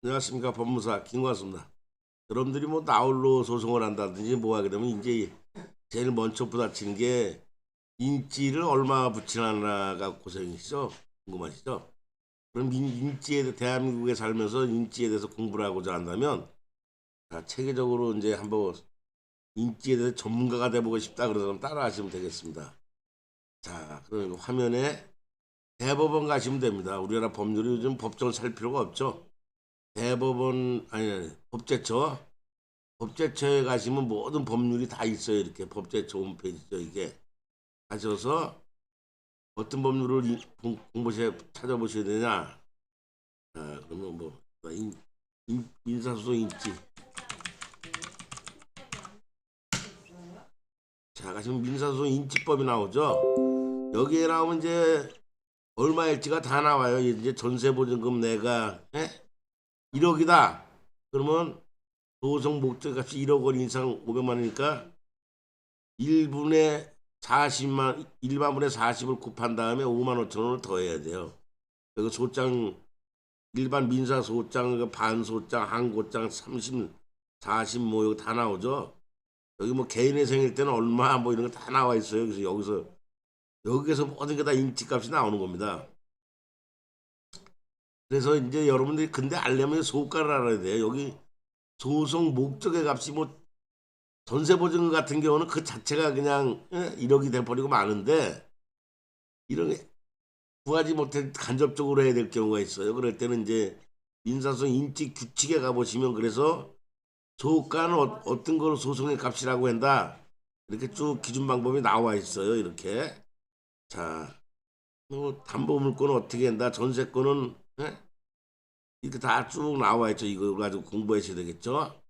안녕하십니까 법무사 김관수입니다. 여러분들이 뭐 나홀로 소송을 한다든지 뭐 하게 되면 이제 제일 먼저 부딪히는 게 인지를 얼마 붙이나가 고생이시죠? 궁금하시죠? 그럼 인, 인지에 대한민국에 살면서 인지에 대해서 공부를 하고자 한다면 자, 체계적으로 이제 한번 인지에 대해서 전문가가 돼보고 싶다 그러면 따라 하시면 되겠습니다. 자, 그럼 화면에 대법원 가시면 됩니다. 우리나라 법률이 요즘 법정을 살 필요가 없죠. 대법원 아니, 아니 법제처 법제처에 가시면 모든 법률이 다 있어요. 이렇게 법제처 홈페이지죠. 이게 가셔서 어떤 법률을 공부해 찾아보셔야 되냐. 아, 그러면 뭐 인, 인, 민사소송 인지 자 가시면 민사소송 인지법이 나오죠. 여기에 나오면 이제 얼마일지가 다 나와요. 이제 전세보증금 내가 예? 1억이다. 그러면 소송 목적값이 1억 원 이상 500만 원이니까 1분에 40만 1만 분의 40을 곱한 다음에 5만 5천 원을 더해야 돼요. 그리고 소장 일반 민사 소장, 그 반소장, 항고장 30, 40 뭐 이거 다 나오죠. 여기 뭐 개인의 생일 때는 얼마 뭐 이런 거 다 나와 있어요. 그래서 여기서 여기에서 모든 게 다 인지값이 나오는 겁니다. 그래서 이제 여러분들이 근데 알려면 소가를 알아야 돼요. 여기 소송 목적의 값이 뭐 전세 보증금 같은 경우는 그 자체가 그냥 예, 1억이 돼버리고 마는데 이런 게 구하지 못해 간접적으로 해야 될 경우가 있어요. 그럴 때는 이제 민사소송 인지 규칙에 가보시면 그래서 소가는 어, 어떤 걸 소송의 값이라고 한다. 이렇게 쭉 기준 방법이 나와 있어요. 이렇게 자, 뭐 담보 물건은 어떻게 한다. 전세권은 예? 이렇게 다 쭉 나와 있죠. 이거 가지고 공부하셔야 되겠죠.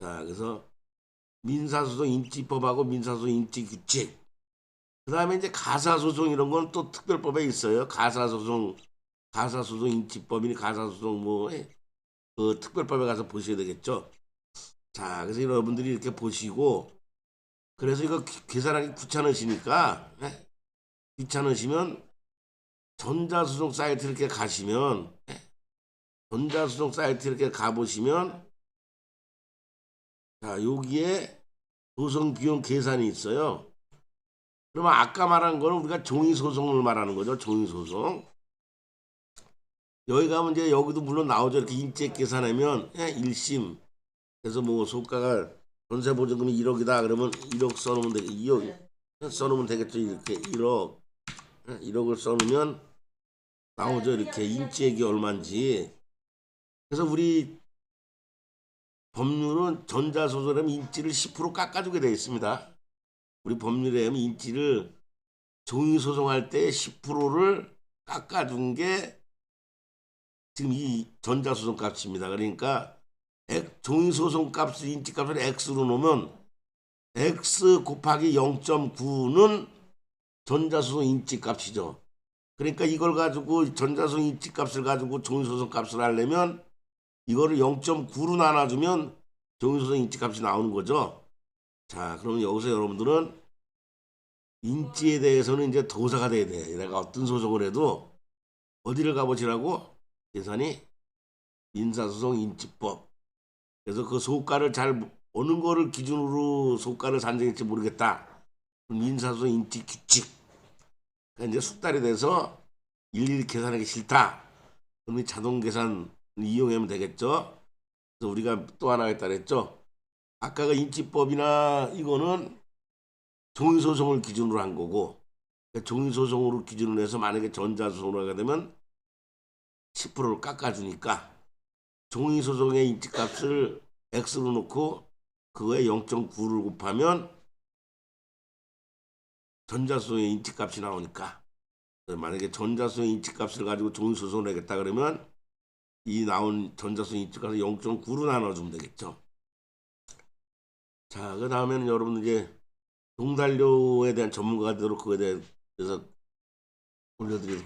자, 그래서 민사소송 인지법하고 민사소송 인지규칙. 그 다음에 이제 가사소송 이런 건 또 특별법에 있어요. 가사소송, 가사소송 인지법이니 가사소송 뭐, 예, 그 특별법에 가서 보셔야 되겠죠. 자, 그래서 여러분들이 이렇게 보시고, 그래서 이거 기- 계산하기 귀찮으시니까, 예, 귀찮으시면 전자소송 사이트 이렇게 가시면, 예, 전자소송 사이트 이렇게 가보시면 자 여기에 소송 비용 계산이 있어요. 그러면 아까 말한 거는 우리가 종이 소송을 말하는 거죠. 종이 소송. 여기 가면 이제 여기도 물론 나오죠. 이렇게 인적 계산하면 예, 1심. 그래서 뭐 소가가 전세 보증금이 1억이다. 그러면 1억 써놓으면 되겠 2억 써놓으면 되겠죠. 이렇게 1억. 1억을 써놓으면 나오죠. 이렇게 인지액이 얼마인지. 그래서 우리 법률은 전자소송하면 인지를 10% 깎아주게 되어 있습니다. 우리 법률에 하면 인지를 종이소송할 때 10%를 깎아준 게 지금 이 전자소송 값입니다. 그러니까 액- 종이소송 값을 인지값을 X로 놓으면 X 곱하기 0.9는 전자소송 인지값이죠. 그러니까 이걸 가지고 전자소송 인지값을 가지고 종이소송 값을 하려면 이거를 0.9로 나눠주면 종이소송 인지값이 나오는 거죠. 자, 그러면 여기서 여러분들은 인지에 대해서는 이제 도사가 돼야 돼. 내가 어떤 소송을 해도 어디를 가보시라고 계산이 민사소송 인지법. 그래서 그 소가를 잘 어느 거를 기준으로 소가를 산정할지 모르겠다. 그럼 민사소송 인지 규칙. 그러니까 이제 숙달이 돼서 일일이 계산하기 싫다. 이 자동 계산 이용하면 되겠죠. 그래서 우리가 또 하나 했다 그랬죠. 아까가 인지법이나 이거는 종이소송을 기준으로 한 거고 그러니까 종이소송으로 기준으로 해서 만약에 전자소송으로 하게 되면 10%를 깎아주니까 종이소송의 인지값을 X로 놓고 그거에 0.9를 곱하면 전자소송의 인지값이 나오니까 만약에 전자소송 인지값을 가지고 종이소송을 하겠다 그러면 이 나온 전자소송 인지값을 0.9로 나눠주면 되겠죠. 자, 그 다음에는 여러분 이제 동달료에 대한 되도록 그거에 대해서 올려드리도록